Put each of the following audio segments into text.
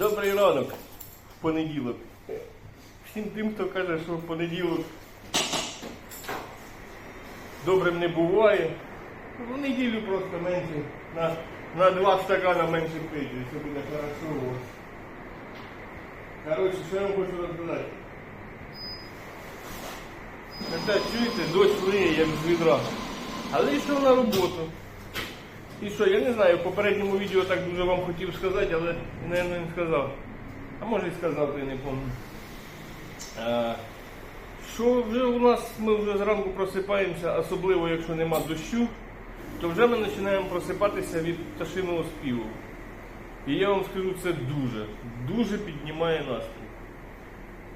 Добрий ранок понеділок. Всім тим, хто каже, що понеділок добрим не буває. В неділю просто менше, на, на два стакана менше пити, все буде хорошо. Коротше, що я вам хочу розказати. Та чуєте, дощ лиє, як з відра. Але йшов на роботу. І що, я не знаю, в попередньому відео так дуже вам хотів сказати, але, мабуть, не сказав. А може і сказав, то я не пам'ятаю. Що вже у нас, ми вже зранку просипаємося, особливо якщо нема дощу, то вже ми починаємо просипатися від пташиного співу. І я вам скажу, це дуже, дуже піднімає настрій.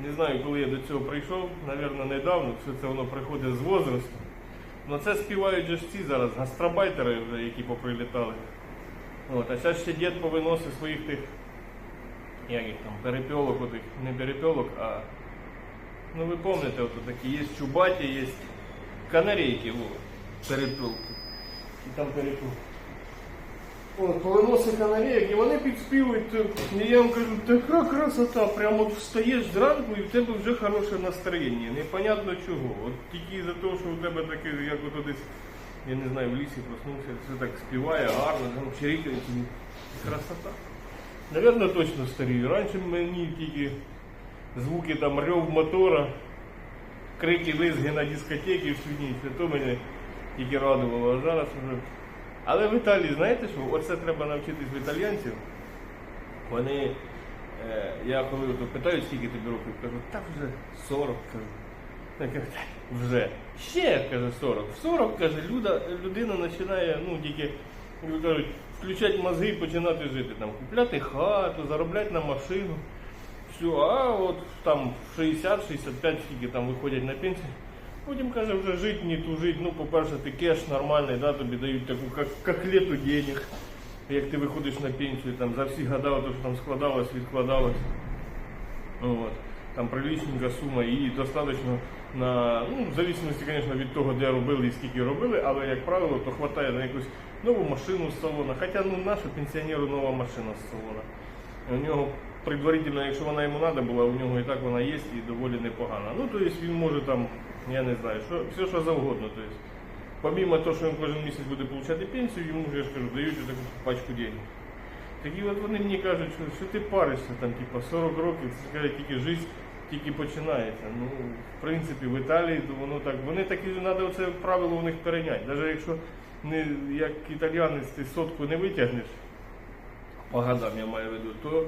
Не знаю, коли я до цього прийшов, напевно, недавно, все це воно приходить з возрасту. Ну це співають же ці зараз гастробайтери, які поприлітали. От, а зараз ще дід повиносить своїх тих, як їх там, перепілок, отих, не перепілок, а ну ви пам'ятаєте, от такі є чубаті, є канарейки, во, перепьолки. І там перепьолки. От, повиносить канарейок, і вони підспівують, то я вам кажу, така красота, прямо от встаєш зранку і в тебе вже хороше настроєння. Непонятно чого. От тільки за те, що у тебе таке, як ото десь, я не знаю, в лісі проснувся, все так співає, гарно, там чирикає, красота. Навірно, точно старію. Раніше мені тільки звуки там рев мотора, крики, визги на дискотеки в свіні, то мене тільки радувало, а зараз вже. Але в Італії, знаєте що? Оце треба навчитись в італійців. Вони, е, я коли питаю, скільки тобі років, кажу, так вже 40, кажу. Я кажу, «Так, вже. Ще, каже, 40. В 40, каже, люда, людина починає, ну, тільки, як кажуть, включати мозги і починати жити. Там, купляти хату, заробляти на машину. Все, а от там в 60-65 скільки там виходять на пенсію. Потім каже, вже жити, не тужить. Ну, по-перше, ти кеш нормальний, да, тобі дають таку как, коклету денег. Як ти виходиш на пенсію, там за всі года, то, що там складалось, відкладалось. От. Там приличненька сума і достатньо на, ну, в зависимості, звісно, від того, де робили і скільки робили, але, як правило, то вистачає на якусь нову машину з салона. Хоча ну, наша пенсіонеру нова машина з салона. У нього предварительно, якщо вона йому треба була, у нього і так вона є і доволі непогана. Ну, тобто він може там, я не знаю, що, все що завгодно. Тобто, помимо того, що він кожен місяць буде отримати пенсію, йому, я ж кажу, дають таку пачку денег. Такі от вони мені кажуть, що, що ти паришся там, типу, 40 років, це каже, тільки життя тільки починається. Ну, в принципі, в Італії то воно так. Вони такі треба оце правило у них перейняти. Навіть якщо не як італіянець ти сотку не витягнеш, по годам я маю в виду, то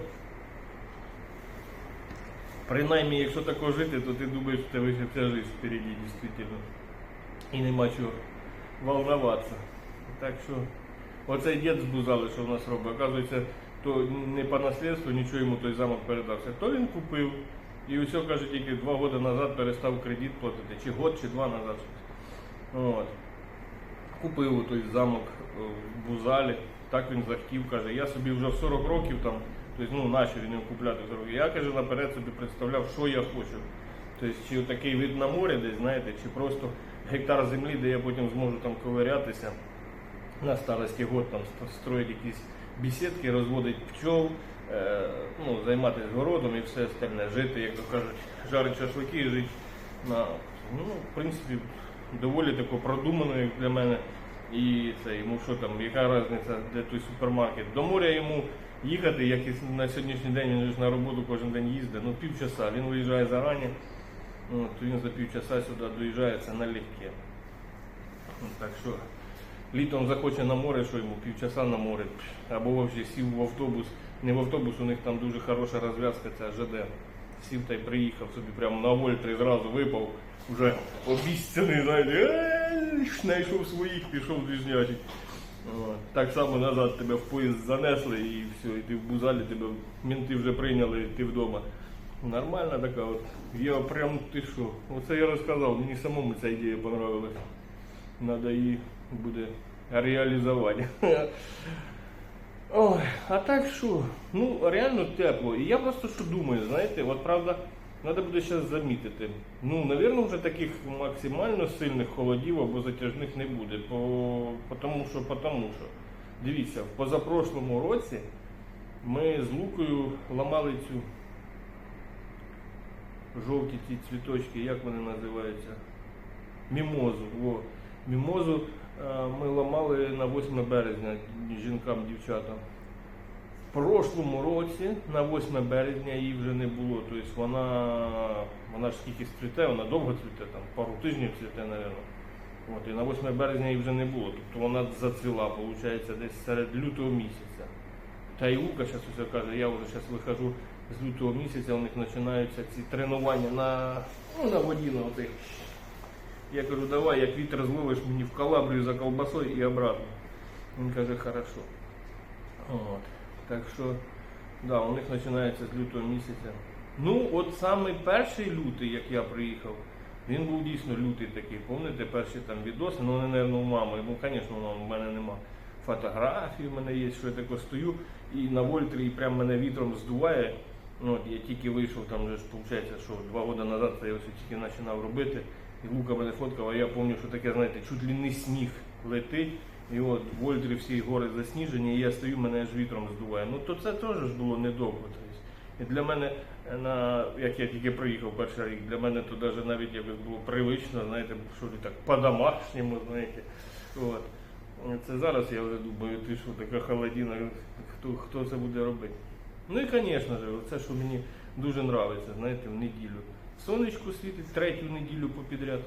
принаймні, якщо тако жити, то ти думаєш, що тебе ще вся життя впереді, дійсно. І нема чого волноватися. Так що оцей дід з Бузали, що в нас робить, оказується, то не по наслідству нічого йому той замок передався. То він купив. І усе, каже, тільки два роки назад перестав кредит платити, чи год, чи два назад. От. Купив той замок е, в Бузалі, так він захотів, каже, я собі вже в 40 років там, тобто, ну, начав він його купляти в Я каже, наперед собі представляв, що я хочу. Тобто, чи такий вид на море десь, знаєте, чи просто гектар землі, де я потім зможу там ковирятися на старості год там ст- строїть якісь бесідки, розводить пчол, е, ну, займатися городом і все остальне, жити, як то кажуть, жарить шашлики і жити на, ну, в принципі, доволі тако продумано, як для мене. І це йому що там, яка різниця, де той супермаркет. До моря йому їхати, як і на сьогоднішній день він на роботу кожен день їздить, ну півчаса. Він виїжджає зарані, ну, то він за півчаса сюди доїжджає, це налегке. Ну, Так що літом захоче на море, що йому півчаса на море, або взагалі сів в автобус. Не в автобус, у них там дуже хороша розв'язка, ця ЖД. Сів та й приїхав собі прямо на вольтри зразу випав, вже обіцяний, знаєте, знайшов своїх, пішов двіжнячий. Так само назад тебе в поїзд занесли і все, і ти в бузалі, тебе мінти вже прийняли, ти вдома. Нормальна така от. Я прям ти що. Оце я розказав, мені самому ця ідея понравилась. Надо її буде реалізувати. Ой, а так що? Ну, реально тепло. І я просто що думаю, знаєте, от правда, треба буде зараз замітити. Ну, навірно, вже таких максимально сильних холодів або затяжних не буде. По, тому що, по тому що. Дивіться, в позапрошлому році Ми з Лукою ламали цю жовті ці цвіточки, як вони називаються? Мімозу. Во. Мімозу ми ламали на 8 березня жінкам, дівчатам. В прошлому році, на 8 березня, її вже не було. Тобто вона, вона ж скільки цвіте, вона довго цвіте, там пару тижнів цвіте, мабуть. От, і на 8 березня її вже не було. Тобто вона зацвіла, виходить, десь серед лютого місяця. Та й Лука зараз усе каже, я вже зараз виходжу з лютого місяця, у них починаються ці тренування на, ну, на воді на отих. Я кажу, давай, як вітер зловиш мені в Калабрію за колбасою і обратно. Він каже, хорошо. От. Так що, да, у них починається з лютого місяця. Ну, от саме перший лютий, як я приїхав, він був дійсно лютий такий. Пам'ятаєте, перші там відоси, ну вони, мабуть, у мами. Ну, звісно, мами, в мене нема. Фотографії в мене є, що я тако стою і на вольтрі і прям мене вітром здуває. Ну, я тільки вийшов, там вже виходить, що два роки назад я ось тільки починав робити. І Лука мене фоткав, а я пам'ятаю, що таке, знаєте, чуть ли не сніг летить. І от в Вольтрі всі гори засніжені, і я стою, мене аж вітром здуває. Ну то це теж було недовго. І для мене, е, на, як я тільки приїхав перший рік, для мене то навіть навіть якось було привично, знаєте, що так по-домашньому, знаєте. От. Це зараз я вже думаю, ти що така холодина, хто, хто це буде робити. Ну і, звісно це, що мені дуже подобається, знаєте, в неділю. Сонечко світить третю неділю попідряд.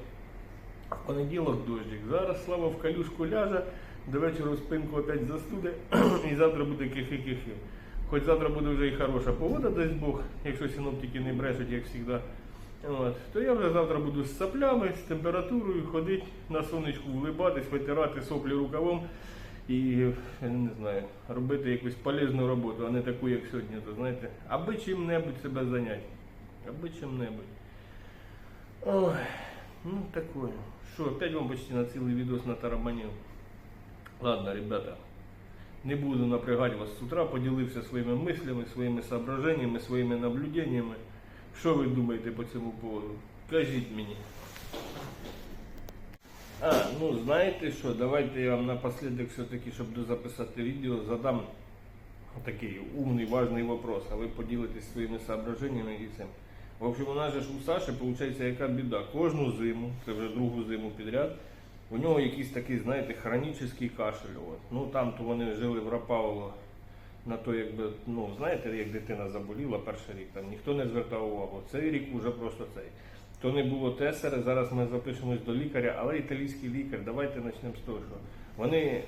В понеділок дощик. Зараз слава в калюшку ляже, до вечора спинку опять застуде, і завтра буде кихи-кихи. Хоч завтра буде вже і хороша погода, дасть Бог, якщо синоптики не брешуть, як завжди. От, то я вже завтра буду з саплями, з температурою ходити на сонечку, влибатись, витирати соплі рукавом і не знаю, робити якусь полезну роботу, а не таку, як сьогодні, то знаєте, аби чим-небудь себе зайняти. Аби чим-небудь. Ой, ну такое. Що, опять вам почти на цілий відос на натараманив. Ладно, ребята, не буду напрягати вас з утра, поділився своїми мислями, своїми соображеннями, своїми наблюденнями. Що ви думаєте по цьому поводу? Кажіть мені. А, ну знаєте що, давайте я вам напоследок все-таки, щоб дозаписати відео, задам такий умний, важний вопрос, а ви поділитесь своїми соображеннями і цим. В общем, у нас же ж у Саші, виходить, яка біда. Кожну зиму, це вже другу зиму підряд, у нього якийсь такий, знаєте, хронічний кашель. От. Ну там то вони жили в Рапавово на то, якби, ну знаєте, як дитина заболіла перший рік, там ніхто не звертав увагу. Цей рік уже просто цей. То не було тесера, зараз ми запишемось до лікаря, але італійський лікар, давайте почнемо з того, що вони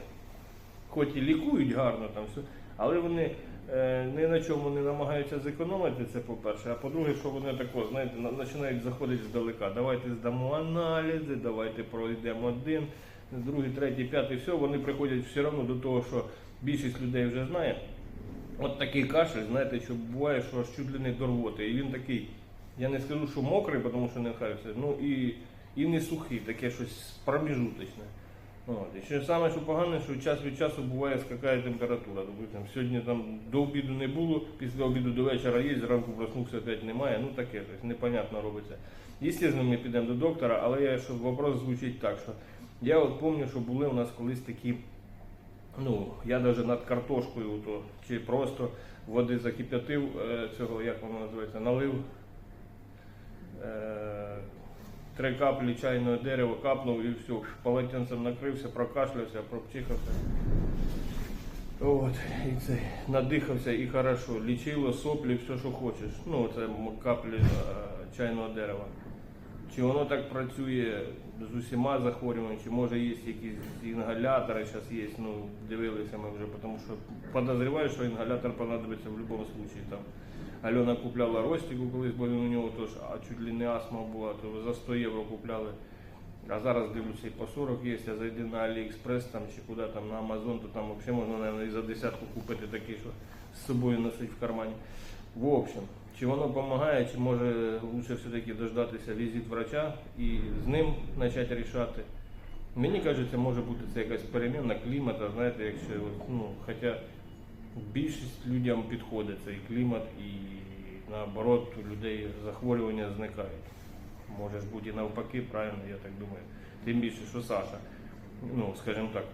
хоч і лікують гарно там все, але вони е, ні на чому не намагаються зекономити це, по-перше. А по-друге, що вони тако, знаєте, починають заходити здалека. Давайте здамо аналізи, давайте пройдемо один, другий, третій, п'ятий, все, вони приходять все одно до того, що більшість людей вже знає. От такий кашель, знаєте, що буває, що аж чуть ли не до рвоти. І він такий, я не скажу, що мокрий, тому що не хаюся, ну і, і не сухий, таке щось проміжуточне. От. І ще саме, що погане, що час від часу буває скакає температура. Допустим, сьогодні там до обіду не було, після обіду до вечора є, зранку проснувся, опять немає. Ну таке, тобто непонятно робиться. Звісно, ми підемо до доктора, але я, щоб вопрос звучить так, що я от пам'ятаю, що були у нас колись такі Ну, я навіть над картошкою, то, чи просто води закип'ятив, е, цього, як воно називається, налив е, три каплі чайного дерева, капнув і все, полотенцем накрився, прокашлявся, пропчихався. От, і це, надихався і хорошо. Лічило, соплі, все, що хочеш. Ну, це каплі е, чайного дерева. Чи воно так працює з усіма захворюваннями, чи може є якісь інгалятори, зараз є, ну дивилися ми вже, тому що подозріваю, що інгалятор понадобиться в будь-якому випадку. Там Альона купляла Ростіку колись, бо він у нього теж, а чуть ли не астма була, то за 100 євро купляли. А зараз дивлюся і по 40 є, я зайди на Аліекспрес там, чи куди там на Амазон, то там взагалі можна наверное, і за десятку купити такий, що з собою носить в кармані. В общем, чи воно допомагає, чи може лучше все-таки дождатися візит врача і з ним почати рішати. Мені кажеться, може бути це якась переміна клімата, знаєте, якщо ну, хоча більшість людям підходить цей клімат і наоборот у людей захворювання зникають. Може ж бути і навпаки, правильно, я так думаю. Тим більше, що Саша, ну, скажімо так,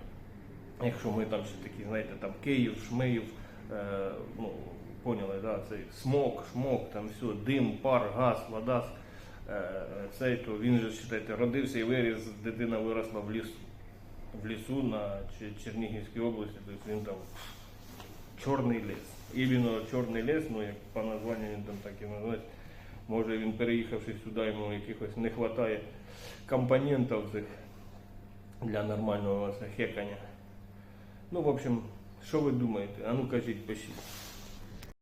якщо ми там ще такі, знаєте, там Київ, Шмиїв, е, ну, поняли, да, цей смог, шмок, там все, дим, пар, газ, вода. Е, цей, то він же, считайте, родився і виріс, дитина виросла в лісу. В лісу на Чернігівській області, тобто він там чорний ліс. Іменно чорний ліс, ну як по названню він там так і називається. Може він переїхавши сюди, йому якихось не вистачає компонентів цих для нормального хекання. Ну, в общем, що ви думаєте? А ну кажіть, пишіть.